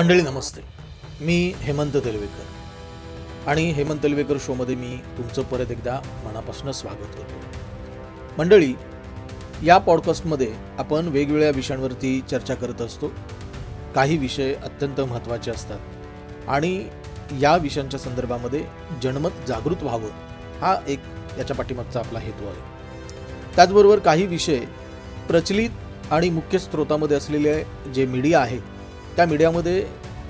मंडळी नमस्ते. मी हेमंत तेलवेकर. आणि हेमंत तेलवेकर शोमध्ये मी तुमचं परत एकदा मनापासून स्वागत करतो. मंडळी या पॉडकास्टमध्ये आपण वेगवेगळ्या विषयांवरती चर्चा करत असतो. काही विषय अत्यंत महत्त्वाचे असतात. आणि या विषयांच्या संदर्भामध्ये जनमत जागृत व्हावं हा एक याच्या पाठीमागचा आपला हेतू आहे. त्याचबरोबर काही विषय प्रचलित आणि मुख्य स्रोतामध्ये असलेले जे मीडिया आहेत त्या मीडियामध्ये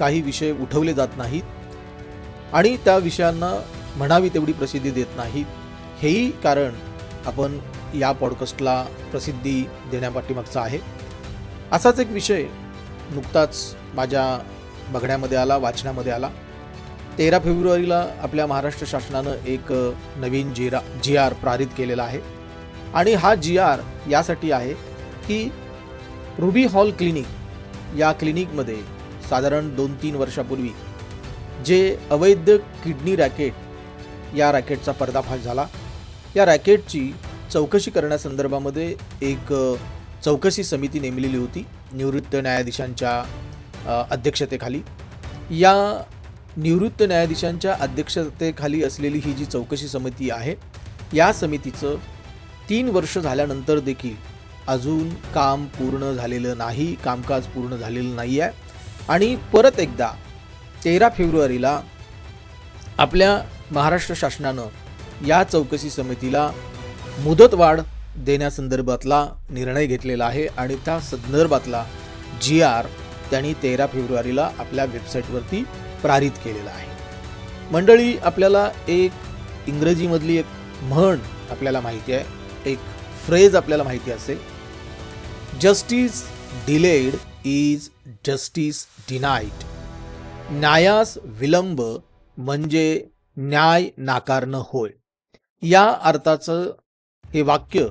काही विषय उठवले जात नाहीत आणि त्या विषयांना म्हणावी तेवढी प्रसिद्धी देत नाहीत. हेही कारण आपण या पॉडकास्टला प्रसिद्धी देण्यापाठीमागचा आहे. असाच एक विषय नुकताच माझ्या बघण्यामध्ये आला वाचण्यामध्ये आला. तेरा फेब्रुवारीला आपल्या महाराष्ट्र शासनानं एक नवीन जिरा जी आर पारित केलेला आहे. आणि हा जी आर यासाठी आहे की रुबी हॉल क्लिनिक या क्लिनिकमध्ये साधारण दोन तीन वर्षापूर्वी जे अवैध किडनी रॅकेट या रॅकेटचा पर्दाफाश झाला. या रॅकेटची चौकशी करण्यासंदर्भामध्ये एक चौकशी समिती नेमलेली होती निवृत्त न्यायाधीशांच्या अध्यक्षतेखाली. या निवृत्त न्यायाधीशांच्या अध्यक्षतेखाली असलेली ही जी चौकशी समिती आहे या समितीचं तीन वर्ष झाल्यानंतर देखील अजून काम पूर्ण झालेलं नाही कामकाज पूर्ण झालेलं नाही आहे आणि परत एकदा तेरा फेब्रुवारीला आपल्या महाराष्ट्र शासनानं या चौकशी समितीला मुदतवाढ देण्यासंदर्भातला निर्णय घेतलेला आहे आणि त्या संदर्भातला जी आर त्यांनी तेरा फेब्रुवारीला आपल्या वेबसाईटवरती पारित केलेला आहे. मंडळी आपल्याला एक इंग्रजीमधली एक म्हण आपल्याला माहिती आहे एक फ्रेज आपल्याला माहिती असेल justice delayed is justice denied न्यायास विलंब म्हणजे न्याय नाकारणं होय. या अर्थाचं हे वाक्य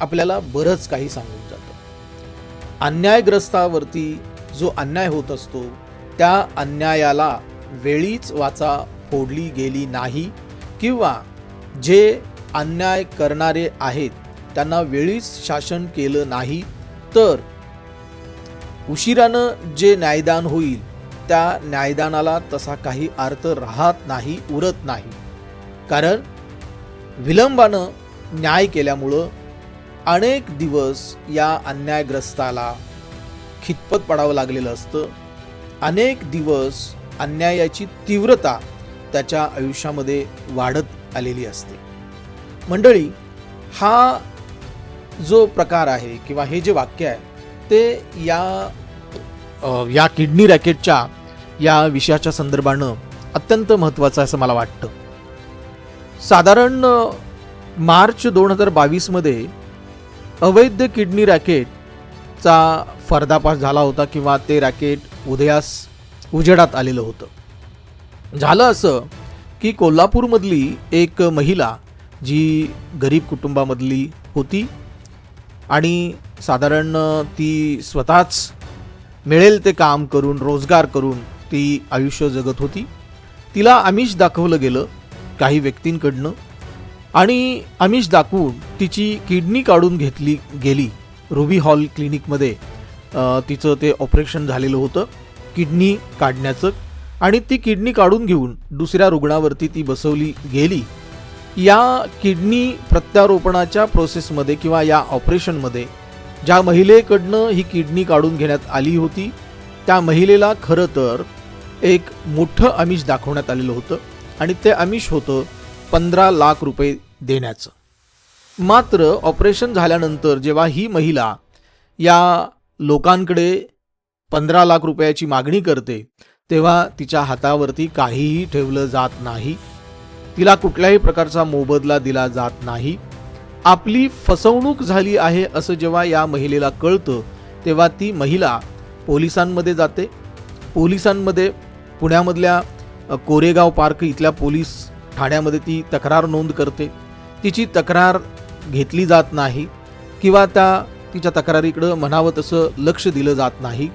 आपल्याला बरंच काही सांगून जातं. अन्यायग्रस्तावरती जो अन्याय होत असतो त्या अन्यायाला वेळीच वाचा फोडली गेली नाही किंवा जे अन्याय करणारे आहेत त्यांना वेळीच शासन केलं नाही तर उशिरानं जे न्यायदान होईल त्या न्यायदानाला तसा काही अर्थ राहत नाही उरत नाही. कारण विलंबानं न्याय केल्यामुळं अनेक दिवस या अन्यायग्रस्ताला खितपत पडावं लागलेलं असतं. अनेक दिवस अन्यायाची तीव्रता त्याच्या आयुष्यामध्ये वाढत आलेली असते. मंडळी हा जो प्रकार आहे किंवा हे जे वाक्य आहे ते या या किडनी रॅकेटच्या या विषयाच्या संदर्भानं अत्यंत महत्त्वाचं आहे असं मला वाटतं. साधारण मार्च दोन हजार बावीसमध्ये अवैध किडनी रॅकेटचा फर्दापास झाला होता किंवा ते रॅकेट उदयास उजेडात आलेलं होतं. झालं असं की कोल्हापूरमधली एक महिला जी गरीब कुटुंबामधली होती आणि साधारण ती स्वतःच मिळेल ते काम करून रोजगार करून ती आयुष्य जगत होती. तिला आमिष दाखवलं गेलं काही व्यक्तींकडनं आणि आमिष दाखवून तिची किडनी काढून घेतली गेली. रुबी हॉल क्लिनिकमध्ये तिचं ते ऑपरेशन झालेलं होतं किडनी काढण्याचं. आणि ती किडनी काढून घेऊन दुसऱ्या रुग्णावरती ती बसवली गेली. या किडनी प्रत्यारोपणाच्या प्रोसेसमध्ये किंवा या ऑपरेशनमध्ये ज्या महिलेकडनं ही किडनी काढून घेण्यात आली होती त्या महिलेला खरं तर एक मोठं आमिष दाखवण्यात आलेलं होतं आणि ते आमिष होतं पंधरा लाख रुपये देण्याचं. मात्र ऑपरेशन झाल्यानंतर जेव्हा ही महिला या लोकांकडे पंधरा लाख रुपयाची मागणी करते तेव्हा तिच्या हातावरती काहीही ठेवलं जात नाही. तिला कुठल्याही प्रकारचा मोबदला दिला जात नाही. आपली फसवणूक झाली आहे असं जेव्हा या महिलेला कळतं तेव्हा ती महिला पोलिसांमध्ये जाते. पोलिसांमध्ये पुण्यामधल्या कोरेगाव पार्क इथल्या पोलीस ठाण्यामध्ये ती तक्रार नोंद करते. तिची तक्रार घेतली जात नाही किंवा त्या तिच्या तक्रारीकडं म्हणावं तसं लक्ष दिलं जात नाही.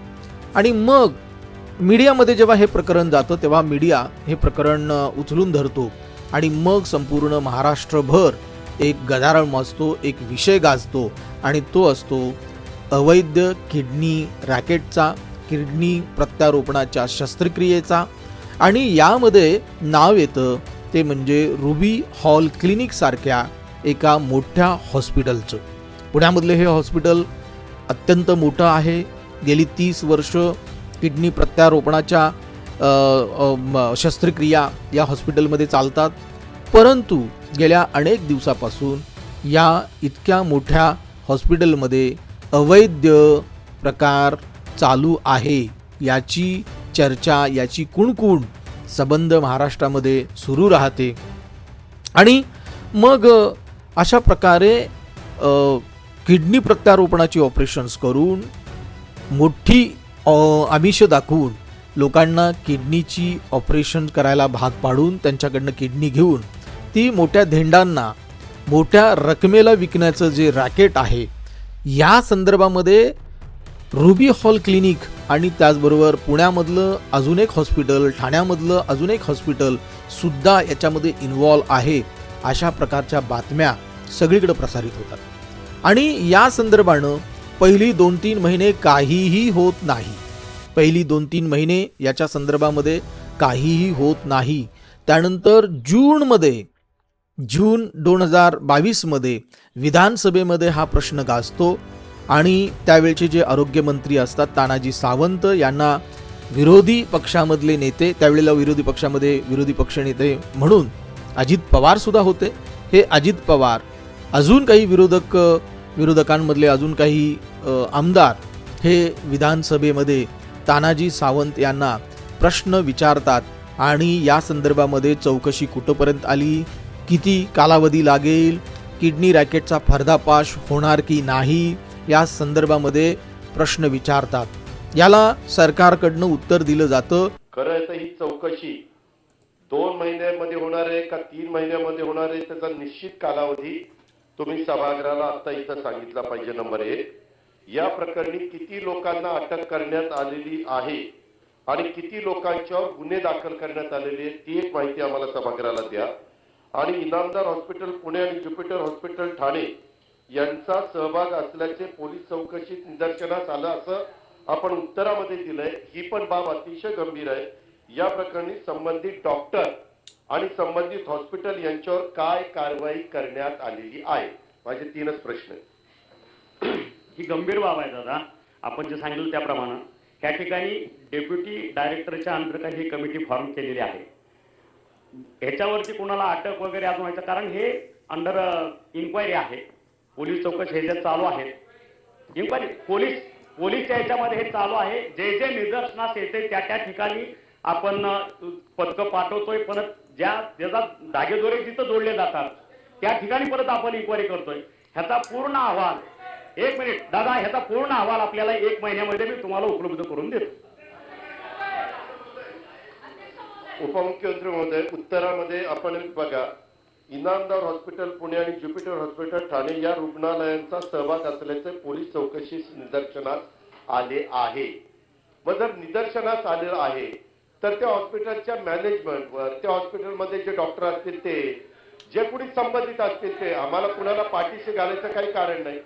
आणि मग मीडियामध्ये जेव्हा हे प्रकरण जातं तेव्हा मीडिया हे प्रकरण उचलून धरतो. आणि मग संपूर्ण महाराष्ट्रभर एक गदारोळ माजतो एक विषय गाजतो आणि तो असतो अवैध किडनी रॅकेटचा किडनी प्रत्यारोपणाच्या शस्त्रक्रियेचा. आणि यामध्ये नाव येतं ते म्हणजे रुबी हॉल क्लिनिकसारख्या एका मोठ्या हॉस्पिटलचं. पुण्यामधले हे हॉस्पिटल अत्यंत मोठं आहे. गेली तीस वर्ष किडनी प्रत्यारोपणाच्या शस्त्रक्रिया या हॉस्पिटलमध्ये चालतात. परंतु गेल्या अनेक दिवसापासून या इतक्या मोठ्या हॉस्पिटलमध्ये अवैध प्रकार चालू आहे याची चर्चा याची कुणकुण संबंध महाराष्ट्रामध्ये सुरू राहते. आणि मग अशा प्रकारे किडनी प्रत्यारोपणाची ऑपरेशन्स करून मोठी आमिष दाखवून लोकांना किडनीची ऑपरेशन करायला भाग पाडून त्यांच्याकडनं किडनी घेऊन ती मोठ्या धेंडांना मोठ्या रकमेला विकण्याचं जे रॅकेट आहे या संदर्भामध्ये रुबी हॉल क्लिनिक आणि त्याचबरोबर पुण्यामधलं अजून एक हॉस्पिटल ठाण्यामधलं अजून एक हॉस्पिटल सुद्धा याच्यामध्ये इन्वॉल्व आहे अशा प्रकारच्या बातम्या सगळीकडे प्रसारित होतात. आणि या संदर्भानं पहिली दोन तीन महिने काहीही होत नाही. पहिली दोन तीन महिने याच्या संदर्भामध्ये काहीही होत नाही. त्यानंतर जूनमध्ये जून दोन हजार बावीसमध्ये विधानसभेमध्ये हा प्रश्न गाजतो आणि त्यावेळचे जे आरोग्यमंत्री असतात तानाजी सावंत यांना विरोधी पक्षामधले नेते त्यावेळेला विरोधी पक्षामध्ये विरोधी पक्षनेते म्हणून अजित पवारसुद्धा होते. हे अजित पवार अजून काही विरोधक विरोधकांमधले अजून काही आमदार हे विधानसभेमध्ये तानाजी सावंत यांना प्रश्न विचारतात आणि या संदर्भामध्ये चौकशी कुठंपर्यंत आली? किती कालावधी लागेल? किडनी रॅकेटचा फर्दापाश होणार की नाही? या संदर्भामध्ये प्रश्न विचारतात. याला सरकारकडनं उत्तर दिलं जातं. खरं तर ही चौकशी दोन महिन्यामध्ये होणार आहे का तीन महिन्यामध्ये होणार आहे त्याचा निश्चित कालावधी तुम्ही सभागृहाला आता इथं सांगितला पाहिजे नंबर एक. या प्रकरणी किती लोकांना अटक करण्यात आलेली आहे आणि किती लोकांच्यावर गुन्हे दाखल करण्यात आलेले आहेत ती एक माहिती आम्हाला सभागृहाला द्या. आणि इनामदार हॉस्पिटल पुणे आणि ज्युपिटर हॉस्पिटल ठाणे यांचा सहभाग असल्याचे पोलीस चौकशीत निदर्शनास आलं असं आपण उत्तरामध्ये दिलंय. ही पण बाब अतिशय गंभीर आहे. या प्रकरणी संबंधित डॉक्टर आणि संबंधित हॉस्पिटल यांच्यावर काय कारवाई करण्यात आलेली आहे? माझे तीनच प्रश्न आहेत. ही गंभीर बाब आहे दादा. आपण जे सांगितलं त्याप्रमाणे. त्या ठिकाणी डेप्युटी डायरेक्टरच्या अंतर्गत ही कमिटी फॉर्म केलेली आहे. ह्याच्यावरती कोणाला अटक वगैरे अजून व्हायचं कारण हे अंडर इन्क्वायरी uh, आहे. पोलीस चौकशी हे जे चालू आहेत. इन्क्वायरी पोलीस पोलीसच्या ह्याच्यामध्ये हे चालू आहे. जे जे निदर्शनास येते त्या त्या ठिकाणी आपण अ, पथकं पाठवतोय. परत ज्या ज्याचा धागेदोरे जिथं जोडले जातात त्या ठिकाणी परत आपण इन्क्वायरी करतोय. ह्याचा पूर्ण अहवाल एक मिनिट. दादा ह्याचा पूर्ण अहवाल आपल्याला एक महिन्यामध्ये मी तुम्हाला उपलब्ध करून देतो. उपमुख्यमंत्री महोदय उत्तरामध्ये आपण बघा इनामदार हॉस्पिटल पुणे आणि ज्युपिटर हॉस्पिटल ठाणे या रुग्णालयांचा सहभाग असल्याचे पोलीस चौकशी निदर्शनास आले आहे. मग जर निदर्शनास आलेलं आहे तर त्या हॉस्पिटलच्या मॅनेजमेंटवर त्या हॉस्पिटलमध्ये जे डॉक्टर असतील ते जे कुणी संबंधित असतील ते आम्हाला कुणाला पाठीशी घालायचं काही कारण नाही.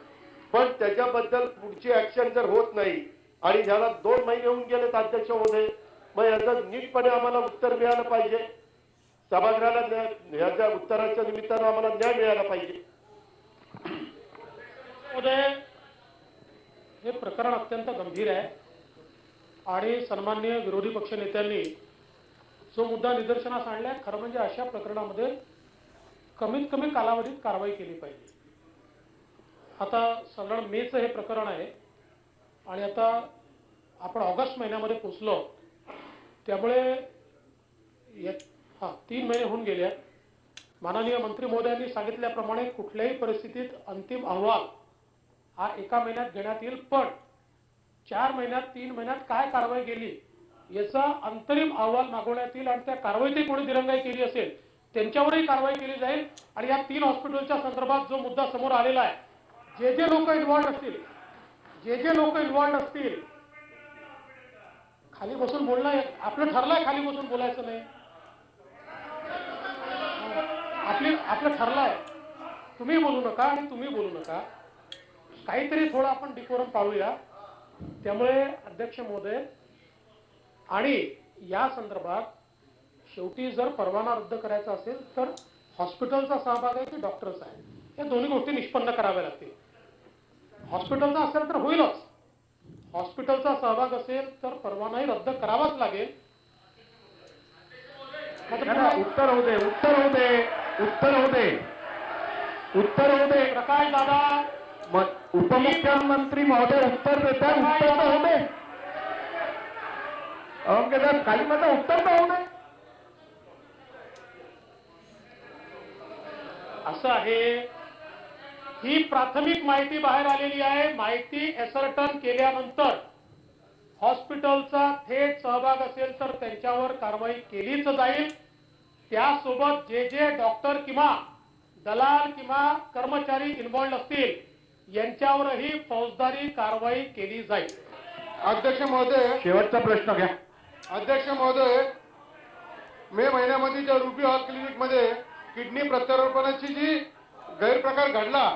पण त्याच्याबद्दल पुढची ऍक्शन जर होत नाही आणि ह्याला दोन महिने होऊन गेलेत अध्यक्ष महोदय मग याचं नीटपणे आम्हाला उत्तर मिळालं पाहिजे. सभागृहाला न्याय- याच्या उत्तराच्या निमित्तानं आम्हाला न्याय मिळाला पाहिजे. हे प्रकरण अत्यंत गंभीर आहे. आणि सन्मान्य विरोधी पक्ष नेत्यांनी जो मुद्दा निदर्शनास आणलाय खरं म्हणजे अशा प्रकरणामध्ये कमीत कमी कालावधीत कारवाई केली पाहिजे. आता साधारण मेचं हे प्रकरण आहे. आणि आता आपण ऑगस्ट महिन्यामध्ये पोचलो त्यामुळे हा हां तीन महिने होऊन गेले आहेत. माननीय मंत्री महोदयांनी सांगितल्याप्रमाणे कुठल्याही परिस्थितीत अंतिम अहवाल हा एका महिन्यात घेण्यात येईल पण चार महिन्यात तीन महिन्यात काय कारवाई केली याचा अंतरिम अहवाल मागवण्यात येईल आणि त्या कारवाईतही कोणी दिरंगाई केली असेल त्यांच्यावरही कारवाई केली जाईल. आणि या तीन हॉस्पिटलच्या संदर्भात जो मुद्दा समोर आलेला आहे जे जे लोक इन्व्हॉल्ड असतील जे जे लोक इन्व्हॉल्ड असतील खाली बसून बोलणं आपलं ठरलंय खाली बसून बोलायचं नाही. आपली आपलं ठरलंय. तुम्ही बोलू नका आणि तुम्ही बोलू नका. काहीतरी थोडं आपण डिकोरम पाळूया. त्यामुळे अध्यक्ष महोदय आणि या संदर्भात शेवटी जर परवाना रद्द करायचा असेल तर हॉस्पिटलचा सहभाग आहे की डॉक्टरचा आहे? या दोन्ही गोष्टी निष्पन्न कराव्या लागतील. हॉस्पिटलचा असेल तर होईलच. हॉस्पिटलचा सहभाग असेल तर परवानाही रद्द करावाच लागेल. उत्तर दे उत्तर दे उत्तर दे. उत्तर दे. प्रकाश दादा. उपमुख्यमंत्री महोदय उत्तर देतात उत्तर तर अहो साहेब खाली माझं उत्तर तर होऊ दे. असं आहे ही प्राथमिक माहिती बाहेर आलेली आहे. माहिती एसरटन केल्यानंतर हॉस्पिटलचा थेट सहभाग असेल तर त्यांच्यावर कारवाई केलीच जाईल. त्यासोबत जे जे डॉक्टर किंवा दलाल किंवा कर्मचारी इन्व्हॉल्ड असतील यांच्यावरही फौजदारी कारवाई केली जाईल. अध्यक्ष महोदय शेवटचा प्रश्न घ्या. अध्यक्ष महोदय मे महिन्यामध्ये ज्या रुबी हॉल क्लिनिकमध्ये किडनी प्रत्यारोपणाची जी गैरप्रकार घडला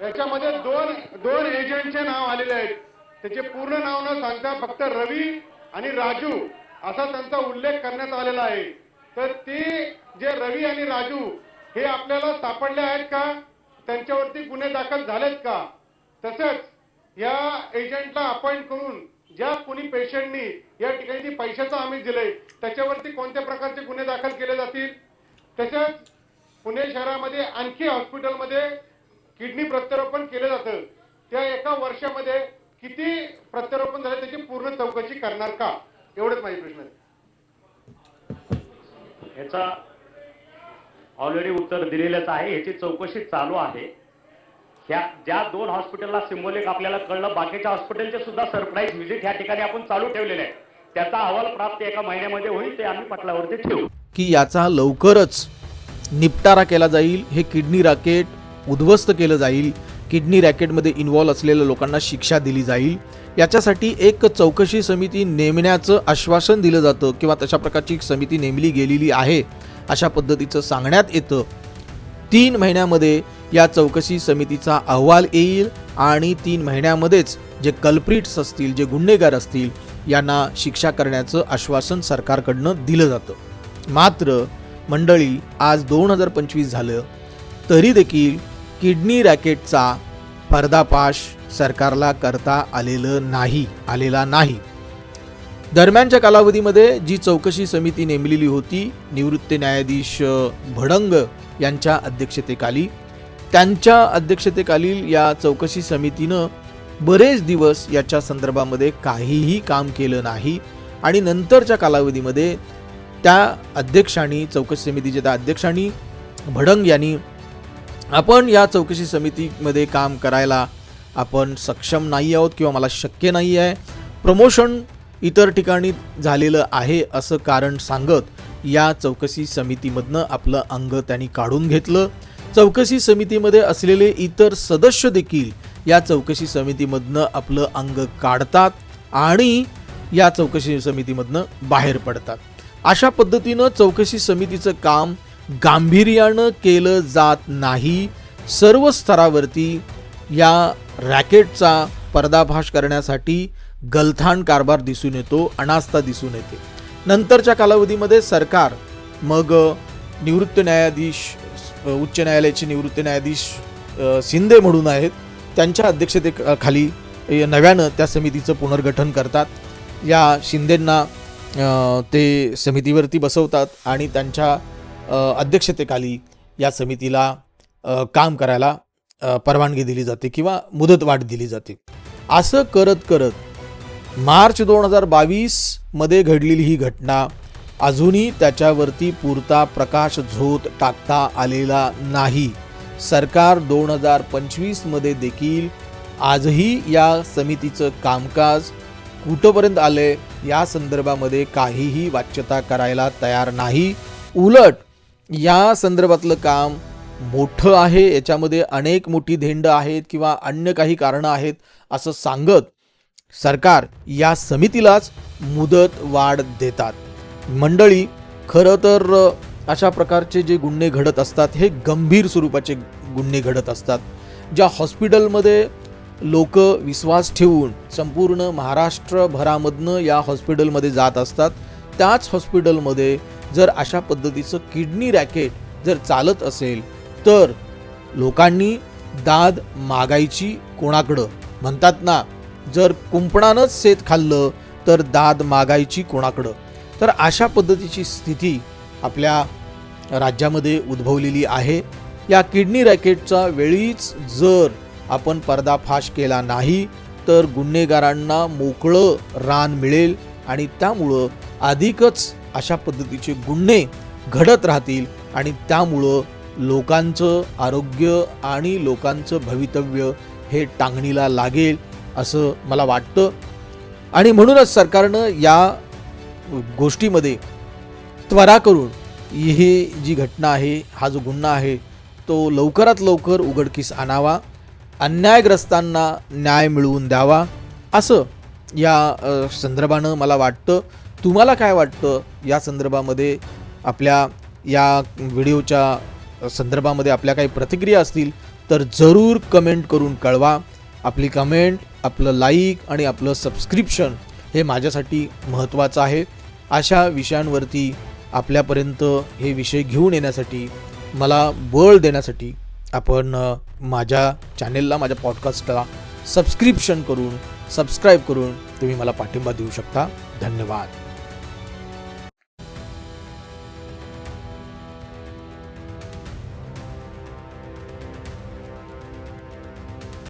याच्यामध्ये दोन दोन एजंटचे नाव आलेले आहेत. त्याचे पूर्ण नाव न सांगता फक्त रवी आणि राजू असा त्यांचा उल्लेख करण्यात आलेला आहे. तर ते जे रवी आणि राजू हे आपल्याला सापडले आहेत का? त्यांच्यावरती गुन्हे दाखल झालेत का? तसंच या एजंटला अपॉइंट करून ज्या कुणी पेशंटनी या ठिकाणी जी पैशाचं आमिष दिले त्याच्यावरती कोणत्या प्रकारचे गुन्हे दाखल केले जातील? तसंच पुणे शहरामध्ये आणखी हॉस्पिटलमध्ये किडनी प्रत्यारोपण केलं जातं. त्या एका वर्षामध्ये किती प्रत्यारोपण झाले त्याची पूर्ण चौकशी करणार का? एवढंच माझे प्रश्न आहे ह्याचा ऑलरेडी उत्तर दिलेलंच आहे. ह्याची चौकशी चालू आहे. ह्या ज्या दोन हॉस्पिटलला सिम्बॉलिक आपल्याला कळलं बाकीच्या हॉस्पिटलचे सुद्धा सरप्राईज व्हिजिट ह्या ठिकाणी आपण चालू ठेवलेले आहे त्याचा अहवाल प्राप्त एका महिन्यामध्ये होईल ते आम्ही पटलावरती ठेवू. की याचा लवकरच निपटारा केला जाईल. हे किडनी रॅकेट उद्ध्वस्त केलं जाईल किडनी रॅकेटमध्ये इन्व्हॉल्व असलेल्या लोकांना शिक्षा दिली जाईल. याच्यासाठी एक चौकशी समिती नेमण्याचं आश्वासन दिलं जातं किंवा तशा प्रकारची समिती नेमली गेलेली आहे अशा पद्धतीचं सांगण्यात येतं. तीन महिन्यामध्ये या चौकशी समितीचा अहवाल येईल आणि तीन महिन्यामध्येच जे कल्प्रिट्स असतील जे गुन्हेगार असतील यांना शिक्षा करण्याचं आश्वासन सरकारकडनं दिलं जातं. मात्र मंडळी आज दोन हजार पंचवीस झालं तरी देखील किडनी रॅकेटचा पर्दापाश सरकारला करता आलेलं नाही आलेला नाही. दरम्यानच्या कालावधीमध्ये जी चौकशी समिती नेमलेली होती निवृत्त न्यायाधीश भडंग यांच्या अध्यक्षतेखाली त्यांच्या अध्यक्षतेखालील या चौकशी समितीनं बरेच दिवस याच्या संदर्भामध्ये काहीही काम केलं नाही आणि नंतरच्या कालावधीमध्ये त्या अध्यक्षांनी चौकशी समितीच्या त्या अध्यक्षांनी भडंग यांनी आपण या चौकशी समितीमध्ये काम करायला आपण सक्षम नाही आहोत किंवा मला शक्य नाही आहे. प्रमोशन इतर ठिकाणी झालेलं आहे असं कारण सांगत या चौकशी समितीमधनं आपलं अंग त्यांनी काढून घेतलं. चौकशी समितीमध्ये असलेले इतर सदस्य देखील या चौकशी समितीमधनं आपलं अंग काढतात आणि या चौकशी समितीमधनं बाहेर पडतात. अशा पद्धतीनं चौकशी समितीचं काम गांभीर्यानं केलं जात नाही सर्व स्तरावरती या रॅकेटचा पर्दाफाश करण्यासाठी गलथान कारभार दिसून येतो अनास्था दिसून येते. नंतरच्या कालावधीमध्ये सरकार मग निवृत्त न्यायाधीश उच्च न्यायालयाचे निवृत्त न्यायाधीश शिंदे म्हणून आहेत. त्यांच्या अध्यक्षतेखाली नव्यानं त्या समितीचं पुनर्गठन करतात. या शिंदेंना ते समितीवरती बसवतात आणि त्यांच्या अध्यक्षतेखाली या समितीला काम करायला परवानगी दिली जाते किंवा मुदतवाढ दिली जाते. असं करत करत मार्च दोन हजार बावीसमध्ये घडलेली ही घटना अजूनही त्याच्यावरती पुरता प्रकाश झोत टाकता आलेला नाही. सरकार दोन हजार पंचवीसमध्ये देखील आजही या समितीचं कामकाज कुठंपर्यंत आलं या संदर्भामध्ये काहीही वाच्यता करायला तयार नाही. उलट या संदर्भातलं काम मोठं आहे याच्यामध्ये अनेक मोठी धेंड आहेत किंवा अन्य काही कारणं आहेत असं सांगत सरकार या समितीलाच मुदत वाढ देतात. मंडळी खरं तर अशा प्रकारचे जे गुन्हे घडत असतात हे गंभीर स्वरूपाचे गुन्हे घडत असतात ज्या हॉस्पिटलमध्ये लोक विश्वास ठेवून संपूर्ण महाराष्ट्रभरामधनं या हॉस्पिटलमध्ये जात असतात त्याच हॉस्पिटलमध्ये जर अशा पद्धतीचं किडनी रॅकेट जर चालत असेल तर लोकांनी दाद मागायची कोणाकडं? म्हणतात ना जर कुंपणानंच शेत खाल्लं तर दाद मागायची कोणाकडं? तर अशा पद्धतीची स्थिती आपल्या राज्यामध्ये उद्भवलेली आहे. या किडनी रॅकेटचा वेळीच जर आपण पर्दाफाश केला नाही तर गुन्हेगारांना मोकळं रान मिळेल आणि त्यामुळं अधिकच अशा पद्धतीचे गुन्हे घडत राहतील आणि त्यामुळं लोकांचं आरोग्य आणि लोकांचं भवितव्य हे टांगणीला लागेल असं मला वाटतं. आणि म्हणूनच सरकारनं या गोष्टीमध्ये त्वरा करून ही जी घटना आहे हा जो गुन्हा आहे तो लवकरात लवकर उघडकीस आणावा अन्यायग्रस्तांना न्याय मिळवून द्यावा असं या संदर्भानं मला वाटतं. तुम्हाला काय वाटतं या संदर्भामध्ये आपल्या या व्हिडिओच्या संदर्भामध्ये आपल्या काही प्रतिक्रिया असतील तर जरूर कमेंट करून कळवा. आपली कमेंट आपलं लाईक आणि आपलं सबस्क्रिप्शन हे माझ्यासाठी महत्त्वाचं आहे. अशा विषयांवरती आपल्यापर्यंत हे विषय घेऊन येण्यासाठी मला बळ देण्यासाठी आपण माझ्या चॅनेलला माझ्या पॉडकास्टला सबस्क्रिप्शन करून सबस्क्राईब करून तुम्ही मला पाठिंबा देऊ शकता. धन्यवाद.